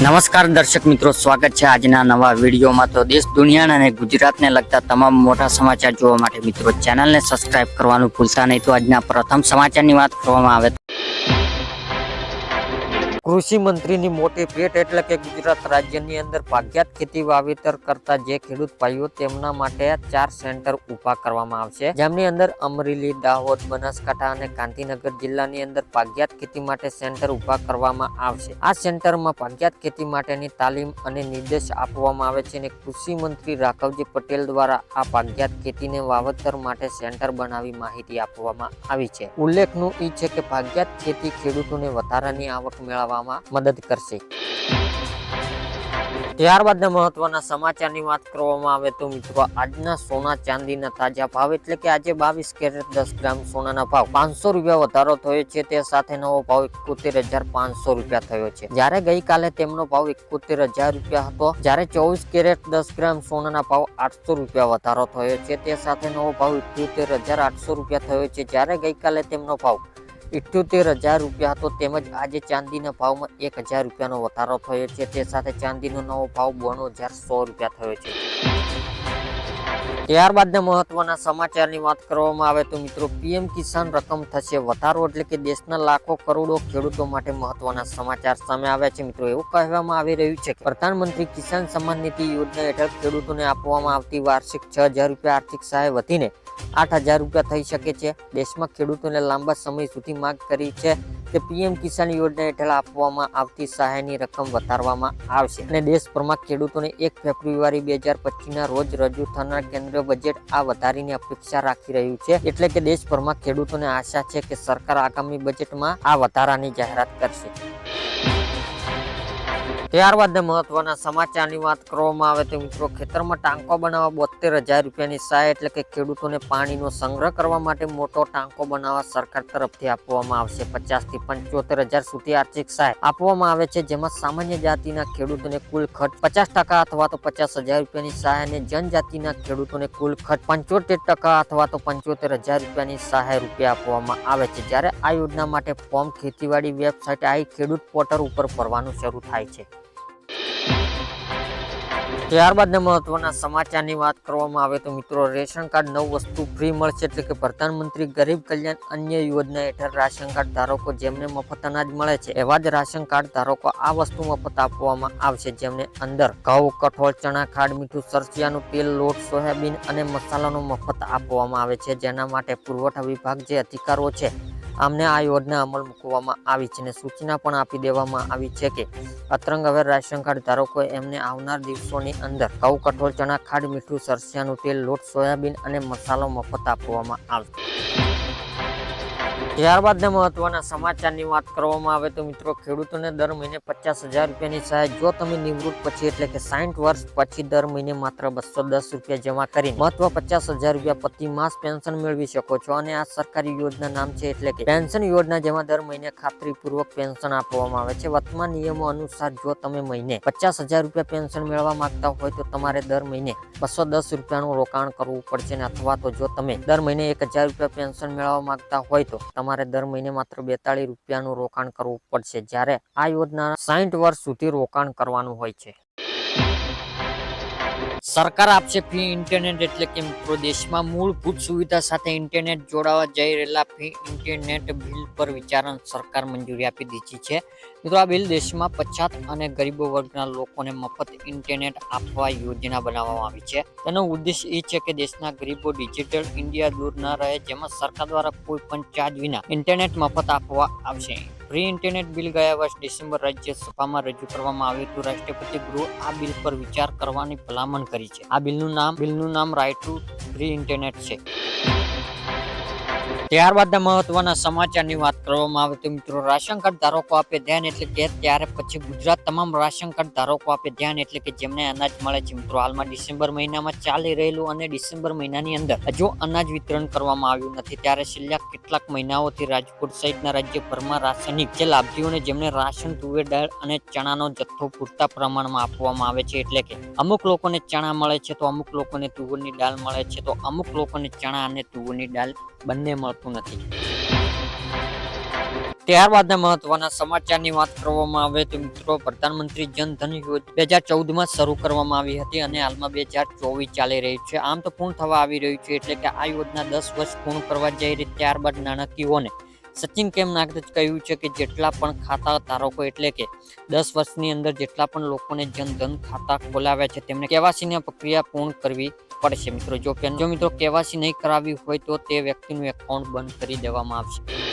નમસ્કાર દર્શક મિત્રો, સ્વાગત છે આજના નવા વિડીયોમાં. તો દેશ, દુનિયાના અને ગુજરાતને લગતા તમામ મોટા સમાચાર જોવા માટે મિત્રો, ચેનલને સબસ્ક્રાઇબ કરવાનું ભૂલતા નહીં. તો આજના પ્રથમ સમાચારની વાત કરવામાં આવે કૃષિ મંત્રીની મોટી ભેટ એટલે કે ગુજરાત રાજ્યની અંદર ભાગ્યાત ખેતી વાવેતર કરતા જે ખેડૂત ભાઈઓ તેમના માટે ચાર સેન્ટર ઊભા કરવામાં આવશે. જેમની અંદર અમરેલી, દાહોદ, બનાસકાંઠા અને ગાંધીનગર જિલ્લાની અંદર ભાગ્યાત ખેતી માટે સેન્ટર ઊભા કરવામાં આવશે. આ સેન્ટરમાં ભાગ્યાત ખેતી માટેની તાલીમ અને નિર્દેશ આપવામાં આવે છે અને કૃષિ મંત્રી રાઘવજી પટેલ દ્વારા આ ભાગ્યાત ખેતીને વાવેતર માટે સેન્ટર બનાવી માહિતી આપવામાં આવી છે. ઉલ્લેખનું એ છે કે ભાગ્યાત ખેતી ખેડૂતોને વધારાની આવક મેળવવામાં મદદ કરશે. ત્યારબાદના મહત્વના સમાચારની વાત કરવામાં આવે તો મિત્રો, આજના સોના ચાંદીના તાજા ભાવ એટલે કે આજે બાવીસ કેરેટ દસ ગ્રામ સોનાના ભાવ પાંચસો રૂપિયા વધારો થયો છે. તે સાથે નવો ભાવ એકોતેર હજાર પાંચસો રૂપિયા થયો છે. જ્યારે ગઈકાલે તેમનો ભાવ એકોતેર હજાર રૂપિયા હતો, જ્યારે ચોવીસ કેરેટ દસ ગ્રામ સોનાના ભાવ આઠસો રૂપિયા વધારો થયો છે. તે સાથે નવો ભાવ એકોતેર હજાર આઠસો રૂપિયા થયો છે. જ્યારે ગઈકાલે તેમનો ભાવ ઇઠ્યોતેર હજાર રૂપિયા હતો. તેમજ આજે ચાંદીના ભાવમાં એક હજાર રૂપિયાનો વધારો થયો છે. તે સાથે ચાંદીનો નવો ભાવ બોણું હજાર સો રૂપિયા થયો છે. ત્યારબાદના મહત્વના સમાચારની વાત કરવામાં આવે તો મિત્રો પીએમ કિસાન રકમ થશે વધારો એટલે કે દેશના લાખો કરોડો ખેડૂતો માટે મહત્વના સમાચાર સામે આવ્યા છે. મિત્રો એવું કહેવામાં આવી રહ્યું છે કે પ્રધાનમંત્રી કિસાન સન્માન નિધિ યોજના હેઠળ ખેડૂતોને આપવામાં આવતી વાર્ષિક છ હજાર રૂપિયા આર્થિક સહાય વધીને આઠ હજાર રૂપિયા થઈ શકે છે. દેશમાં ખેડૂતોને લાંબા સમય સુધી માંગ કરી છે. કે પીએમ કિસાન યોજના હેઠળ આપવામાં આવતી સહાયની રકમ વધારવામાં આવશે. અને દેશભરમાં ખેડૂતોને એક ફેબ્રુઆરી બે હજાર પચીસના રોજ રજૂ થનાર કેન્દ્રીય બજેટ આ વધારીની અપેક્ષા રાખી રહ્યું છે. એટલે કે દેશભરમાં ખેડૂતોને આશા છે કે સરકાર આગામી બજેટમાં આ વધારાની જાહેરાત કરશે. ત્યારબાદ મહત્વના સમાચારની વાત કરવામાં આવે તો મિત્રો ખેતરમાં ટાંકો બનાવવા બોતેર હજાર રૂપિયાની સહાય એટલે કે ખેડૂતોને પાણીનો સંગ્રહ કરવા માટે મોટો ટાંકો બનાવવા સરકાર તરફથી આપવામાં આવશે. પચાસથી પંચોતેર હજાર સુધી આર્થિક સહાય આપવામાં આવે છે, જેમાં સામાન્ય જાતિના ખેડૂતોને કુલ ખર્ચ પચાસ ટકા અથવા તો પચાસ હજાર રૂપિયાની સહાય અને જનજાતિના ખેડૂતોને કુલ ખર્ચ પંચોતેર ટકા અથવા તો પંચોતેર હજાર રૂપિયાની સહાય રૂપિયા આપવામાં આવે છે. જ્યારે આ યોજના માટે ફોર્મ ખેતીવાડી વેબસાઇટ આઈ ખેડૂત પોર્ટલ ઉપર ભરવાનું શરૂ થાય છે. ત્યારબાદના મહત્વના સમાચારની વાત કરવામાં આવે તો મિત્રો, રેશન કાર્ડ નવ વસ્તુ ફ્રી મળશે એટલે કે પ્રધાનમંત્રી ગરીબ કલ્યાણ અન્ય યોજના હેઠળ રાશન કાર્ડ ધારકો જેમને મફત અનાજ મળે છે, એવા જ રાશન કાર્ડ ધારકો આ વસ્તુ મફત આપવામાં આવશે, જેમને અંદર ઘઉં, કઠોળ, ચણા, ખાંડ, મીઠું, સરસિયાનું તેલ, લોટ, સોયાબીન અને મસાલાનો મફત આપવામાં આવે છે. જેના માટે પુરવઠા વિભાગ જે અધિકારો છે આમને આ યોજના અમલ મૂકવામાં આવી છે અને સૂચના પણ આપી દેવામાં આવી છે કે અતરંગ હવે રાશન કાર્ડ ધારકો એમને આવનાર દિવસોની અંદર ઘઉં, કઠોળ, ચણા, ખાંડ, મીઠું, સરસિયાનું તેલ, લોટ, સોયાબીન અને મસાલો મફત આપવામાં આવશે. ત્યારબાદના મહત્વના સમાચારની વાત કરવામાં આવે તો મિત્રો, ખેડૂતોને દર મહિને પચાસ હજાર રૂપિયાની સહાય જો તમે નિવૃત્ત પછી, એટલે કે સાઠ વર્ષ પછી દર મહિને માત્ર બસો દસ રૂપિયા જમા કરી મહત્વ પચાસ હજાર રૂપિયા પ્રતિ માસ પેન્શન મેળવી શકો છો. અને આ સરકારી યોજના નામ છે, એટલે કે પેન્શન યોજના, જેમાં દર મહિને ખાતરીપૂર્વક પેન્શન આપવામાં આવે છે. વર્તમાન નિયમો અનુસાર જો તમે મહિને પચાસ હજાર રૂપિયા પેન્શન મેળવવા માંગતા હોય તો તમારે દર મહિને બસો દસ રૂપિયાનું રોકાણ કરવું પડશે. અથવા તો જો તમે દર મહિને એક હજાર રૂપિયા પેન્શન મેળવવા માંગતા હોય તો તમારે દર મહિને માત્ર બેતાળીસ રૂપિયાનું રોકાણ કરવું પડશે, જ્યારે આ યોજના સાહીઠ વર્ષ સુધી રોકાણ કરવાનું હોય છે. સરકાર આપશે ફી ઇન્ટરનેટ એટલે કે મિત્રો દેશમાં મૂળભૂત સુવિધા સાથે ઇન્ટરનેટ જોડાવા જઈ રહેલા ફી ઇન્ટરનેટ બિલ પર વિચારણ સરકાર મંજૂરી આપી દીધી છે. મિત્રો, આ બિલ દેશમાં પછાત અને ગરીબો વર્ગના લોકોને મફત ઇન્ટરનેટ આપવા યોજના બનાવવામાં આવી છે. તેનો ઉદ્દેશ એ છે કે દેશના ગરીબો ડિજિટલ ઇન્ડિયા દૂર ન રહે, જેમાં સરકાર દ્વારા કોઈ પણ ચાર્જ વિના ઇન્ટરનેટ મફત આપવા આવશે. ફ્રી ઇન્ટરનેટ બિલ ગયા વર્ષ ડિસેમ્બર રાજ્યસભામાં રજૂ કરવામાં આવ્યું હતું. રાષ્ટ્રપતિ ગૃહ આ બિલ પર વિચાર કરવાની ભલામણ કરી છે. આ બિલનું નામ બિલનું નામ રાઇટ ટુ ફ્રી ઇન્ટરનેટ છે. ત્યારબાદના મહત્વના સમાચારની વાત કરવામાં આવે તો મિત્રો, રાશન કાર્ડ ધારકો આપે ધ્યાન એટલે કે ત્યારે પછી ગુજરાત તમામ રાશન કાર્ડ ધારકો આપે ધ્યાન એટલે કે જેમને અનાજ મળે છે. મિત્રો, હાલમાં ડિસેમ્બર મહિનામાં ચાલી રહેલું અને ડિસેમ્બર મહિનાની અંદર હજુ અનાજ વિતરણ કરવામાં આવ્યું નથી. ત્યારે છેલ્લા કેટલાક મહિનાઓથી રાજકોટ સહિતના રાજ્યભરમાં રાસાયણિક જે લાભજીઓને જેમને રાશન, તુવેર, દાળ અને ચણાનો જથ્થો પૂરતા પ્રમાણમાં આપવામાં આવે છે એટલે કે અમુક લોકોને ચણા મળે છે તો અમુક લોકોને તુવરની દાળ મળે છે તો અમુક લોકોને ચણા અને તુવરની દાળ બંને મળતું નથી. ત્યારબાદના મહત્વના સમાચારની વાત કરવામાં આવે તો મિત્રો, પ્રધાનમંત્રી જન ધન યોજના બે હજાર ચૌદમાં શરૂ કરવામાં આવી હતી અને હાલમાં બે હજાર ચોવીસ ચાલી રહી છે. આમ તો પૂર્ણ થવા આવી રહ્યું છે એટલે કે આ યોજના દસ વર્ષ પૂર્ણ કરવા જઈ રહી ત્યારબાદ નાણાકીયોને સચિન કેમ નાગરિક કહ્યું છે કે જેટલા પણ ખાતા ધારકો એટલે કે દસ વર્ષની અંદર જેટલા પણ લોકોને જનધન ખાતા ખોલાવ્યા છે, તેમને કેવાસીની પ્રક્રિયા પૂર્ણ કરવી પડશે મિત્રો. જો જો મિત્રો કેવાસી નહીં કરાવી હોય તો તે વ્યક્તિનું એકાઉન્ટ બંધ કરી દેવામાં આવશે.